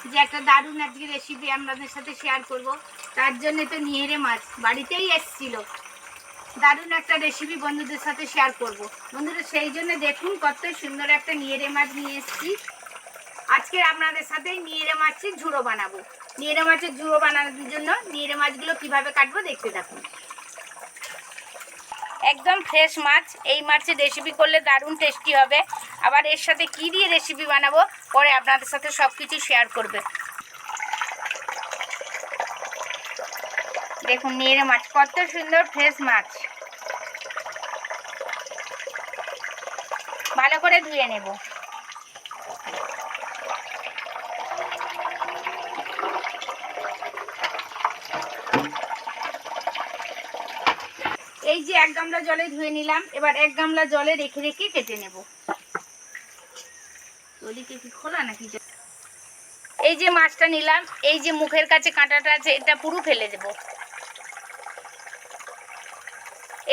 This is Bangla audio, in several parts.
যে একটা দারুণ আজকে রেসিপি আপনাদের সাথে শেয়ার করব। তার জন্য তো নিহেরে মাছ বাড়িতেই এসছিল। দারুণ একটা রেসিপি বন্ধুদের সাথে শেয়ার করব। বন্ধুরা, সেই জন্য দেখুন কত সুন্দর একটা নিহেরে মাছ নিয়ে এসেছি। আজকে আপনাদের সাথে নিহেরে মাছের ঝুড়ো বানাবো। নিহেরে মাছের ঝুড়ো বানানোর জন্য নিহেরে মাছগুলো কীভাবে কাটবো দেখতে থাকুন। একদম ফ্রেশ মাছ। এই মাছের রেসিপি করলে দারুণ টেস্টি হবে। আবার এর সাথে কি দিয়ে রেসিপি বানাবো, পরে আপনাদের সাথে সব কিছু শেয়ার করবে। দেখুন নিয়ে মাছ, কত সুন্দর ফ্রেশ মাছ। ভালো করে ধুয়ে নেব। এক গামলা জলে ধুয়ে নিলাম। এবার এক গামলা জলে রেখে রেখে কেটে নেব। এই যে মাছটা নিলাম, এই যে মুখের কাছে কাঁটাটা আছে, এটা পুরো ফেলে দেব।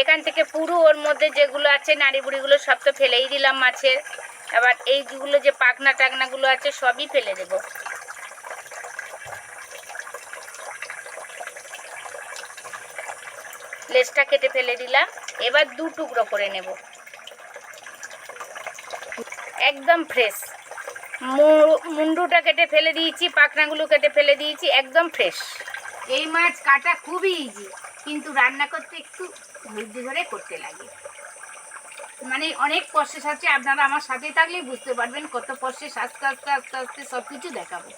এখান থেকে পুরো ওর মধ্যে যেগুলো আছে, নাড়ি বুড়িগুলো সব তো ফেলেই দিলাম মাছের। আবার এইগুলো যে পাকনা টাকনাগুলো আছে, সবই ফেলে দেবো। লেজটা কেটে ফেলে দিলাম। এবার দু টুকরো করে নেব। একদম ফ্রেশ মুন্ডুটা কেটে ফেলে দিয়েছি, পাখনাগুলো কেটে ফেলে দিয়েছি, একদম ফ্রেশ এই মাছ কাটা খুবই ইজি কিন্তু রান্না করতে একটু ধৈর্য ধরে করতে লাগে। মানে অনেক প্রসেস আছে, আপনারা আমার সাথে থাকলেই বুঝতে পারবেন কত প্রসেস আস্তে আস্তে আস্তে আস্তে সব কিছু দেখাবো।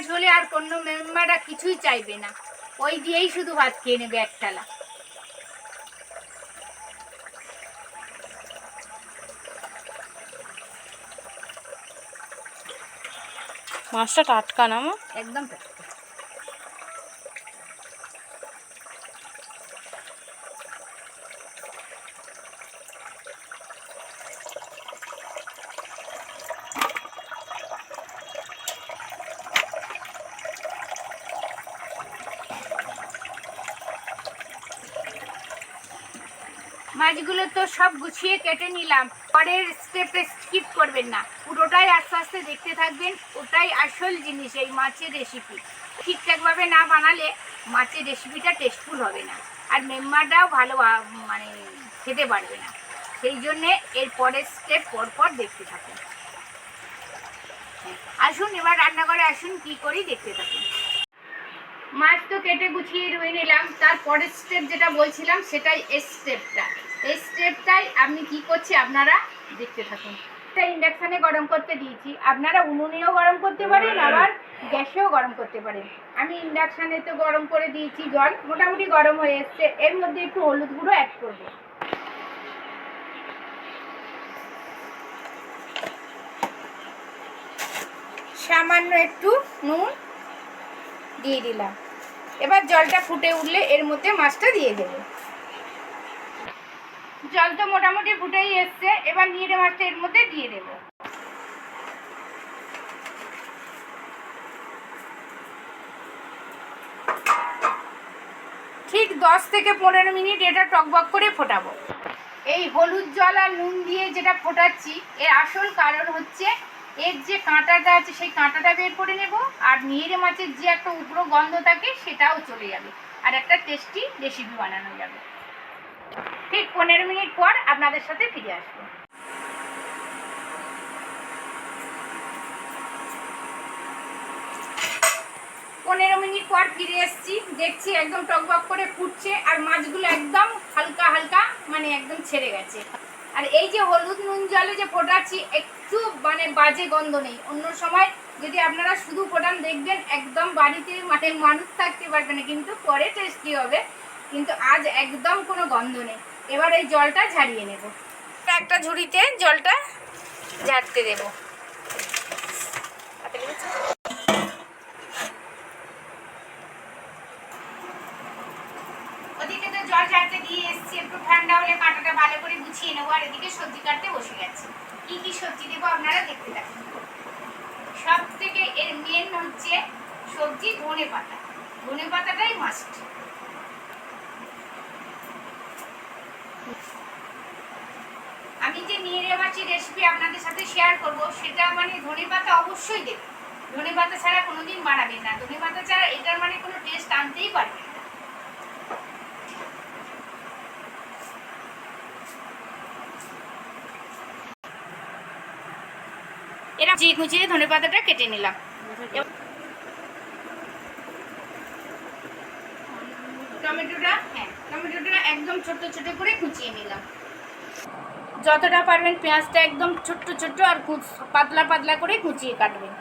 মাছ হলে আর কোনো মেম্বাররা কিছুই চাইবে না। ওই দিয়েই শুধু ভাত খেয়ে নেবে একটালা। মাছটা টাটকা না মা? একদম টাটকা। মাছগুলো তো সব গুছিয়ে কেটে নিলাম। পরের স্টেপে স্কিপ করবেন না। পুরোটাই আস্তে আস্তে দেখতে থাকবেন। ওটাই আসল জিনিস এই মাছের রেসিপি ঠিকঠাকভাবে না বানালে মাছের রেসিপিটা টেস্টফুল হবে না। আর মেম্বারটাও ভালো মানে খেতে পারবে না। সেই জন্যে এর পরের স্টেপ পরপর দেখতে থাকুন। আসুন, এবার রান্নাঘরে আসুন, কি করি দেখতে থাকুন। মাছ তো কেটে গুছিয়ে রয়ে নিলাম। তারপরের স্টেপ যেটা বলছিলাম, সেটাই এর স্টেপটা এই স্টেপটাই আমি কি করছি আপনারা দেখতে থাকুন। এটা ইন্ডাকশানে গরম করতে দিয়েছি। আপনারা উনুনেও গরম করতে পারেন আবার গ্যাসেও গরম করতে পারেন। আমি ইন্ডাকশানে তো গরম করে দিয়েছি জল মোটামুটি গরম হয়ে এসছে। এর মধ্যে একটু হলুদ গুঁড়ো অ্যাড করব। সামান্য একটু নুন দিয়ে দিলাম। এবার জলটা ফুটে উঠলে এর মধ্যে মাছটা দিয়ে দেবো। জল তো মোটামুটি ফুটেই এসছে, এবার নিয়ে মাছটা এর মধ্যে দিয়ে দেবো। ঠিক দশ থেকে পনেরো মিনিট এটা টকবক করে ফোটাবো। এই হলুদ জল আর নুন দিয়ে যেটা ফোটাচ্ছি, এর আসল কারণ হচ্ছে এর যে কাঁটাটা আছে, সেই কাঁটাটা বের করে নেব, আর নিয়ে মাছের যে একটা উগ্র গন্ধ থাকে, সেটাও চলে যাবে, আর একটা টেস্টি রেসিপি বানানো যাবে। ঠিক পনেরো মিনিট পর আপনাদের সাথে ফিরে আসব। পনেরো মিনিট পর ফিরে এসেছি, দেখছি একদম টকবক করে ফুটছে আর মাছগুলো একদম হালকা হালকা মানে একদম ছেড়ে গেছে। আর এই যে হলুদ নুন জলে যে ফোটাচ্ছি, একটু মানে বাজে গন্ধ নেই। অন্য সময় যদি আপনারা শুধু ফোটান, দেখবেন একদম বাড়িতে মানে মানুষ থাকতে পারবে না, কিন্তু পরে টেস্টি হবে। কিন্তু আজ একদম কোনো গন্ধ নেই। এবার এই জলটা ঝারিয়ে নেব। একটা ঝুড়িতে জলটা ঝাড়তে দেবো। ওদিকে তো জল ঝাড়তে দিয়ে এসছি, একটু ঠান্ডা হলে ভালো করে গুছিয়ে নেব, আর এদিকে সবজি কাটতে বসে গেছি। কি কি সবজি দেবো আপনারা দেখতে এর মেন হচ্ছে সবজি ধনে পাতা ধনে পাতাটাই মাস্ট যে নিয়ে মাছি রেসিপি আপনাদের সাথে শেয়ার করব সেটা মানে ধনে পাতা অবশ্যই দেবে ধনে পাতা ছাড়া কোনোদিন বানাবেন না। ধনে পাতা ছাড়া এটার মানে কোনো টেস্ট আনতেই পারবে না। এরা কুচিয়ে কুচিয়ে ধনে পাতাটা কেটে নিলাম। টমেটোটা? হ্যাঁ টমেটোটা একদম ছোট ছোট করে কুচিয়ে নিলাম। যতটা পারবেন পেঁয়াজটা একদম ছোট্ট ছোট্ট আর কুচ- পাতলা পাতলা করে কুচিয়ে কাটবেন।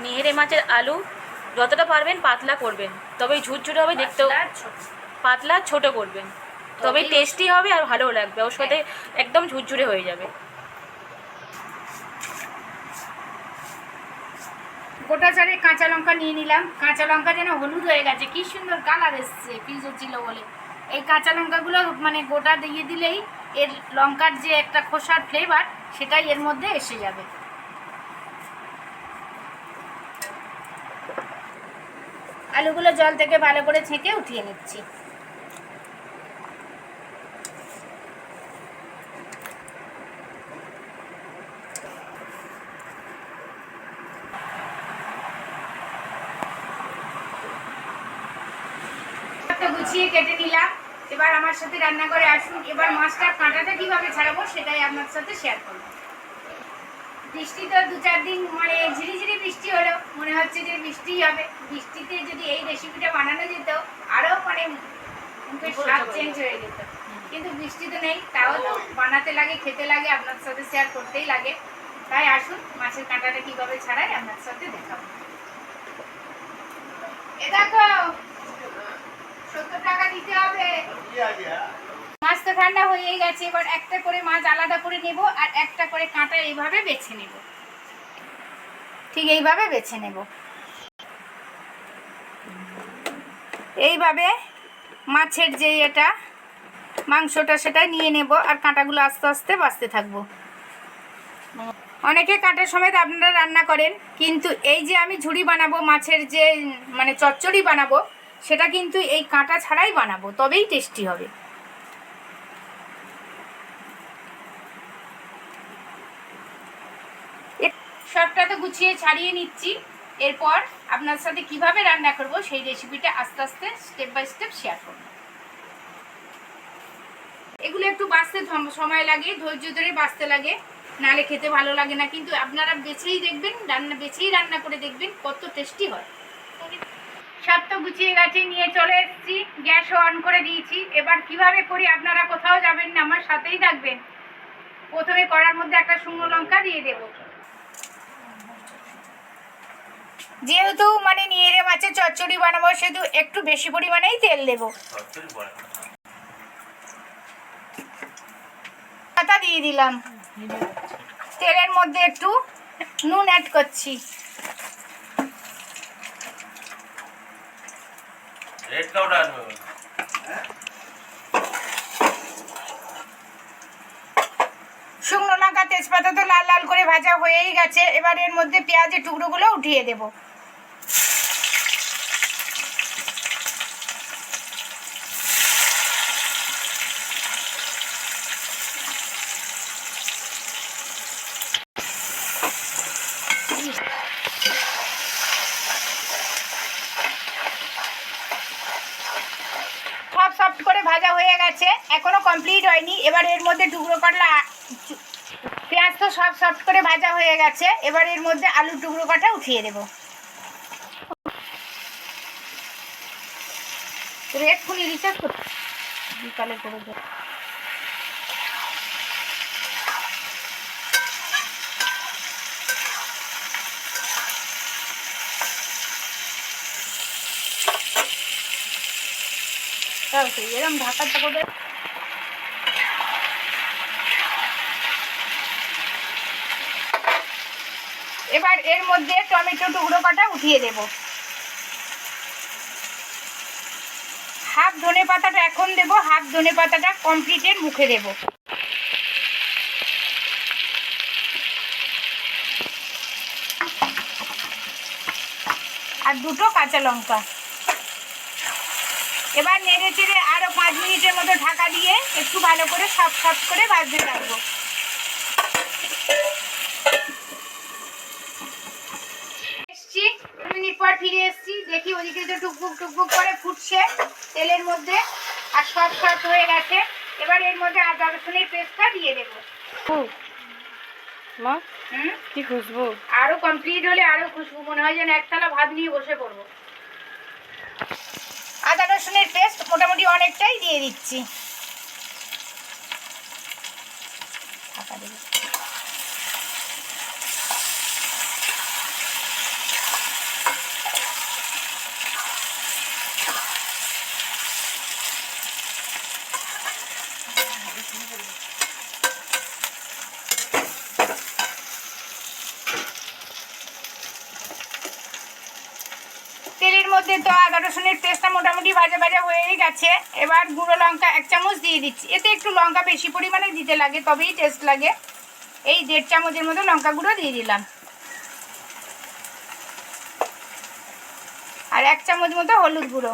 নিহেরে মাছের আলু যতটা পারবেন পাতলা করবেন তবে ঝুরঝুরে হবে দেখতেও আর পাতলা ছোট করবেন। তবে টেস্টি হবে আর ভালো লাগবে। ওর সাথে একদম ঝুরঝুরে হয়ে যাবে। গোটা চারে কাঁচা লঙ্কা নিয়ে নিলাম। কাঁচা লঙ্কা যেন হলুদ হয়ে গেছে। কি সুন্দর কালার এসছে ছিল বলে। এই কাঁচা লঙ্কাগুলো মানে গোটা দিয়ে দিলেই এর লঙ্কার যে একটা খোসার ফ্লেভার সেটাই এর মধ্যে এসে যাবে। আলুগুলো জল থেকে ভালো করে ছেঁকে উঠিয়ে নিচ্ছি মাছটা গুছিয়ে কেটে নিলাম। এবার আমার সাথে রান্না করে আসুন। এবার মাছটার কাঁটাটা কীভাবে ছাড়াবো সেটাই আপনার সাথে শেয়ার করব। বৃষ্টি তো দু চার দিন মানে ঝিরিঝিরি বৃষ্টি হলো মনে হচ্ছে যে বৃষ্টিই হবে। বৃষ্টিতে যদি এই রেসিপিটা বানানো যেত আরও মানে মুখের স্বাদ চেঞ্জ হয়ে যেত। কিন্তু বৃষ্টি তো নেই তাও তো বানাতে লাগে খেতে লাগে আপনার সাথে শেয়ার করতেই লাগে। তাই আসুন মাছের কাঁটাটা কীভাবে ছাড়াই আপনার সাথে দেখাবো। এ দেখো সত্তর টাকা দিতে হবে। মাছ তো ঠান্ডা হয়েই গেছে এবার একটা করে মাছ আলাদা করে নেব আর একটা করে কাঁটা এইভাবে বেছে নেব। ঠিক এইভাবে বেছে নেব। এইভাবে মাছের যে এটা মাংসটা সেটা নিয়ে নেব আর কাঁটাগুলো আস্তে আস্তে বাঁচতে থাকব। অনেকে কাঁটার সমেত আপনারা রান্না করেন কিন্তু এই যে আমি ঝুড়ি বানাবো মাছের যে মানে চচ্চড়ি বানাবো সেটা কিন্তু এই কাঁটা ছাড়াই বানাবো, তবেই টেস্টি হবে। সবটা তো গুছিয়ে ছাড়িয়ে নিচ্ছি। এরপর আপনার সাথে কীভাবে রান্না করব সেই রেসিপিটা আস্তে আস্তে স্টেপ বাই স্টেপ শেয়ার করব। এগুলো একটু বাঁচতে সময় লাগে, ধৈর্য ধরে বাঁচতে লাগে। নালে খেতে ভালো লাগে না, কিন্তু আপনারা বেছেই দেখবেন, রান্না, বেছেই রান্না করে দেখবেন কত টেস্টি হয়। সব তো গুছিয়ে গেছে নিয়ে চলে এসেছি। গ্যাস অন করে দিয়েছি। এবার কীভাবে করি আপনারা কোথাও যাবেন না আমার সাথেই থাকবেন। প্রথমে কড়ার মধ্যে একটা শুকনো লঙ্কা দিয়ে দেব। যেহেতু মানে নিয়ে মাছের চচ্চড়ি বানাবো সেহেতু একটু বেশি পরিমাণেই তেল দেব। পাতা দিয়ে দিলাম। তেলের মধ্যে একটু নুন অ্যাড করছি। রেড কাউটা আনবে শুকনো লঙ্কা তেজপাতা তো লাল লাল করে ভাজা হয়েই গেছে। এবার এর মধ্যে পেঁয়াজের টুকরোগুলো উঠিয়ে দেব সব সফট করে ভাজা হয়ে গেছে এখনও কমপ্লিট হয়নি। এবার এর মধ্যে টুকরো কাটলা পেঁয়াজ তো সব সফট করে ভাজা হয়ে গেছে। এবার এর মধ্যে আলুর টুকরো কাটা উঠিয়ে দেবো। এক্ষুনি রিচার্জ করতে বিকালে করে। দেবো এরকম ঢাকাটা করে এবার এর মধ্যে টমেটো টুকরো কাটা উঠিয়ে দেব। হাফ ধনে পাতাটা এখন দেব, হাফ ধনে পাতাটা কমপ্লিটের মুখে দেব। আর দুটো কাঁচা লঙ্কা। এবার নেড়ে চেড়ে আরও পাঁচ মিনিটের মতো ঢাকা দিয়ে একটু ভালো করে সব সব করে বাজতে থাকব। তো টুকবুক টুকবুক করে ফুটছে তেলের মধ্যে আর সব সফট হয়ে গেছে। এবার এর মধ্যে আদা রসুনের পেস্টটা দিয়ে দেবো। মা হুম? কি খুশবু? আরও কমপ্লিট হলে আরও খুশবু মনে হয় যেন একতলা ভাত নিয়ে বসে পড়ব। আদা রসুনের পেস্ট মোটামুটি অনেকটাই দিয়ে দিচ্ছি ঢাকা দেবো। তেলের মধ্যে তো আদা রসুনের পেস্টটা মোটামুটি ভাজা ভাজা হয়েই গেছে। এবার গুঁড়ো লঙ্কা এক চামচ দিয়ে দিচ্ছি। এতে একটু লঙ্কা বেশি পরিমাণে দিতে লাগে, তবেই টেস্ট লাগে। এই দেড় চামচের মতো লঙ্কা গুঁড়ো দিয়ে দিলাম। আর এক চামচ মতো হলুদ গুঁড়ো।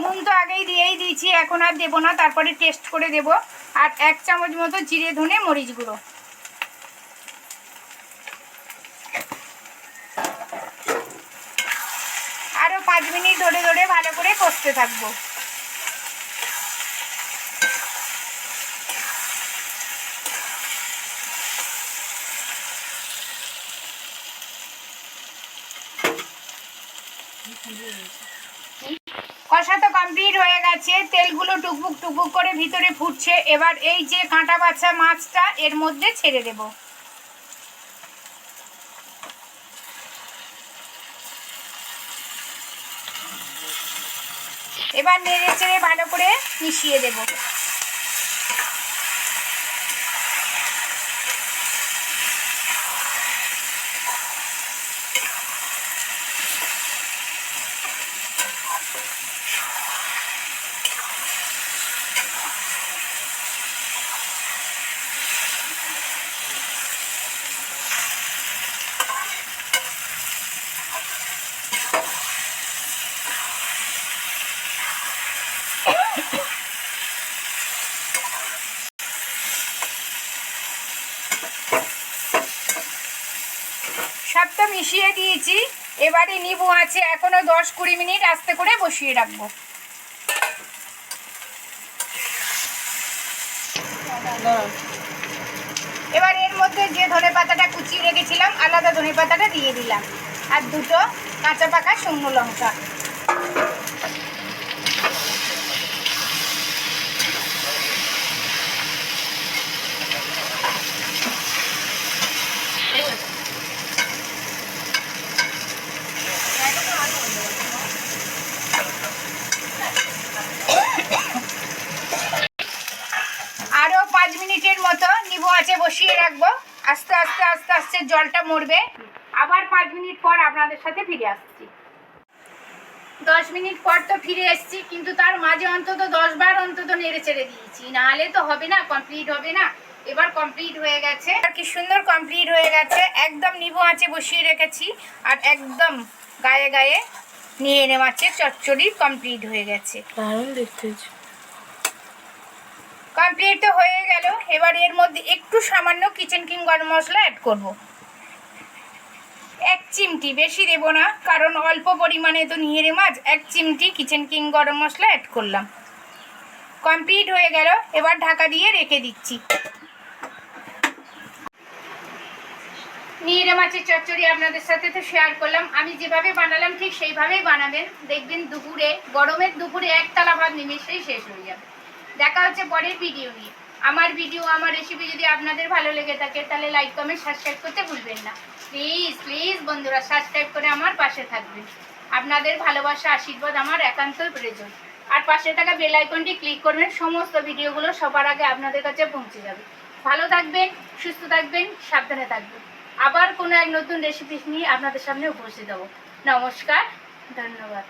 নুন তো আগেই দিয়েই দিয়েছি, এখন আর দেবো না, তারপরে টেস্ট করে দেবো। আর এক চামচ মতো জিরে ধনে মরিচ গুঁড়ো। আরও পাঁচ মিনিট ধরে ধরে ভালো করে কষতে থাকব। কষা তো কমপ্লিট হয়ে গেছে, তেলগুলো টুকবুক টুকবুক করে ভিতরে ফুটছে। এবার এই যে কাঁটা বাচ্চা মাছটা, এর মধ্যে ছেড়ে দেবো। এবার নেড়ে চেড়ে ভালো করে মিশিয়ে দেব সবটা মিশিয়ে দিয়েছি। এবারে নিবু আছে এখনও দশ কুড়ি মিনিট আস্তে করে বসিয়ে রাখব। এবার এর মধ্যে যে ধনে পাতাটা কুচিয়ে রেখেছিলাম, আলাদা ধনে পাতাটা দিয়ে দিলাম। আর দুটো কাঁচা পাকা শুকনো লঙ্কা আরও পাঁচ মিনিটের মতো নিবু, আছে, বসিয়ে রাখব। আস্তে আস্তে আস্তে আস্তে জলটা মরবে। আবার পাঁচ মিনিট পর আপনাদের সাথে ফিরে আসছি। দশ মিনিট পর তো ফিরে এসেছি, কিন্তু তার মাঝে অন্তত দশ বার অন্তত নেড়ে চেড়ে দিয়েছি। নাহলে তো হবে না কমপ্লিট হবে না। এবার কমপ্লিট হয়ে গেছে। আর কি সুন্দর কমপ্লিট হয়ে গেছে। একদম নিবু, আছে, বসিয়ে রেখেছি। আর একদম গায়ে গায়ে নিয়ে মাছের চচ্চড়ি কমপ্লিট হয়ে গেছে। দারুণ দেখতে কমপ্লিট তো হয়ে গেল। এবার এর মধ্যে একটু সামান্য কিচেন কিং গরম মশলা অ্যাড করব। এক চিমটি বেশি দেব না, কারণ অল্প পরিমাণে তো নিয়ে মাছ, এক চিমটি কিচেন কিং গরম মশলা অ্যাড করলাম। কমপ্লিট হয়ে গেল, এবার ঢাকা দিয়ে রেখে দিচ্ছি। নিয়ে মাছের চচ্চড়ি আপনাদের সাথে তো শেয়ার করলাম। আমি যেভাবে বানালাম ঠিক সেইভাবেই বানাবেন। দেখবেন দুপুরে, গরমের দুপুরে একতলা ভাত নিমেষেই শেষ হয়ে যাবে। দেখা হচ্ছে পরের ভিডিও নিয়ে। আমার ভিডিও আমার রেসিপি যদি আপনাদের ভালো লেগে থাকে, তাহলে লাইক কমেন্ট সাবস্ক্রাইব করতে ভুলবেন না। প্লিজ প্লিজ বন্ধুরা সাবস্ক্রাইব করে আমার পাশে থাকবেন। আপনাদের ভালোবাসা, আশীর্বাদ আমার একান্তই প্রয়োজন। আর পাশে থাকা বেল আইকনটি ক্লিক করবেন, সমস্ত ভিডিওগুলো সবার আগে আপনাদের কাছে পৌঁছে যাবে। ভালো থাকবেন, সুস্থ থাকবেন, সাবধানে থাকবেন। আবার কোনো এক নতুন রেসিপি নিয়ে আপনাদের সামনে উপস্থিত হব। নমস্কার, ধন্যবাদ।